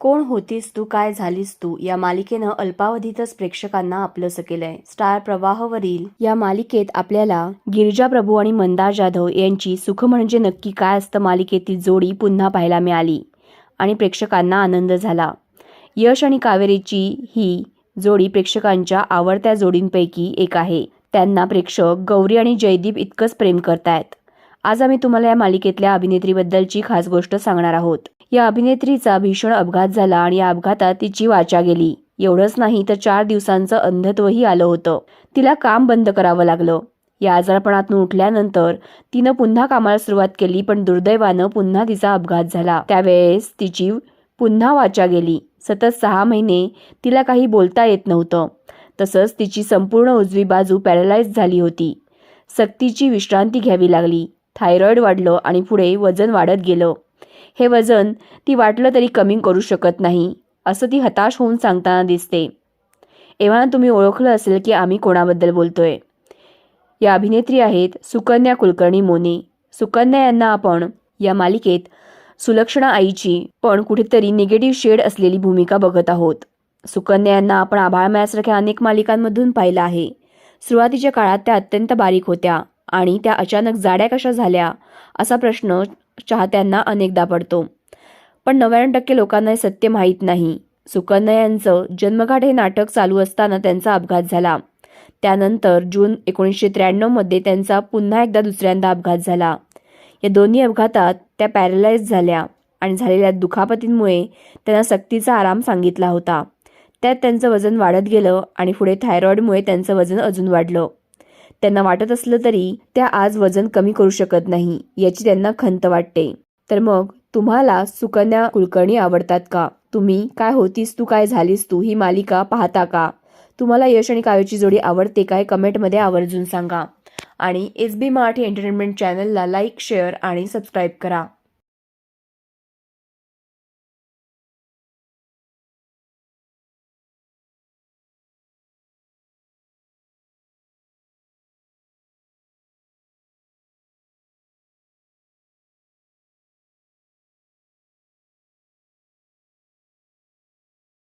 कोण होतीस तू काय झालीस तू? या मालिकेनं अल्पावधीतच प्रेक्षकांना आपलंसं केलंय. स्टार प्रवाहवरील या मालिकेत आपल्याला गिरिजा प्रभू आणि मंदार जाधव यांची सुख म्हणजे नक्की काय असतं मालिकेतील जोडी पुन्हा पाहायला मिळाली आणि प्रेक्षकांना आनंद झाला. यश आणि कावेरीची ही जोडी प्रेक्षकांच्या आवडत्या जोडींपैकी एक आहे. त्यांना प्रेक्षक गौरी आणि जयदीप इतकंच प्रेम करतायत. आज आम्ही तुम्हाला या मालिकेतल्या अभिनेत्रीबद्दलची खास गोष्ट सांगणार आहोत. या अभिनेत्रीचा भीषण अपघात झाला आणि या अपघातात तिची वाचा गेली. एवढंच नाही तर चार दिवसांचं अंधत्वही आलं होतं. तिला काम बंद करावं लागलं. या आजारपणातून उठल्यानंतर तिनं पुन्हा कामाला सुरुवात केली पण दुर्दैवानं पुन्हा तिचा अपघात झाला. त्यावेळेस तिची पुन्हा वाचा गेली. सतत सहा महिने तिला काही बोलता येत नव्हतं. तसंच तिची संपूर्ण उजवी बाजू पॅरलाइज झाली होती. सक्तीची विश्रांती घ्यावी लागली. थायरॉईड वाढलं आणि पुढे वजन वाढत गेलं. हे वजन ती वाटलं तरी कमी करू शकत नाही असं ती हताश होऊन सांगताना दिसते. एव्हा तुम्ही ओळखलं असेल की आम्ही कोणाबद्दल बोलतोय. या अभिनेत्री आहेत सुकन्या कुलकर्णी मोने. सुकन्या यांना आपण या मालिकेत सुलक्षणा आईची पण कुठेतरी निगेटिव्ह शेड असलेली भूमिका बघत आहोत. सुकन्या यांना आपण आभाळ मॅचसारख्या अनेक मालिकांमधून पाहिलं आहे. सुरुवातीच्या काळात त्या अत्यंत बारीक होत्या. आणि त्या अचानक जाड्या कशा झाल्या असा प्रश्न चाहत्यांना अनेकदा पडतो. पण नव्याण्णव टक्के लोकांना हे सत्य माहीत नाही. सुकन्या यांचं जन्मघाट हे नाटक चालू असताना त्यांचा अपघात झाला. त्यानंतर जून एकोणीसशे त्र्याण्णवमध्ये त्यांचा पुन्हा एकदा दुसऱ्यांदा अपघात झाला. या दोन्ही अपघातात त्या पॅरलाइज झाल्या आणि झालेल्या दुखापतींमुळे त्यांना सक्तीचा आराम सांगितला होता. त्यात त्यांचं वजन वाढत गेलं आणि पुढे थायरॉईडमुळे त्यांचं वजन अजून वाढलं. त्यांना वाटत असलं तरी त्या आज वजन कमी करू शकत नाही याची त्यांना खंत वाटते. तर मग तुम्हाला सुकन्या कुलकर्णी आवडतात का? तुम्ही काय होतीस तू काय झालीस तू ही मालिका पाहता का? तुम्हाला यश आणि काव्याची जोडी आवडते काय? कमेंटमध्ये आवर्जून सांगा. आणि एस बी मराठी एंटरटेनमेंट चॅनलला लाईक शेअर आणि सबस्क्राईब करा.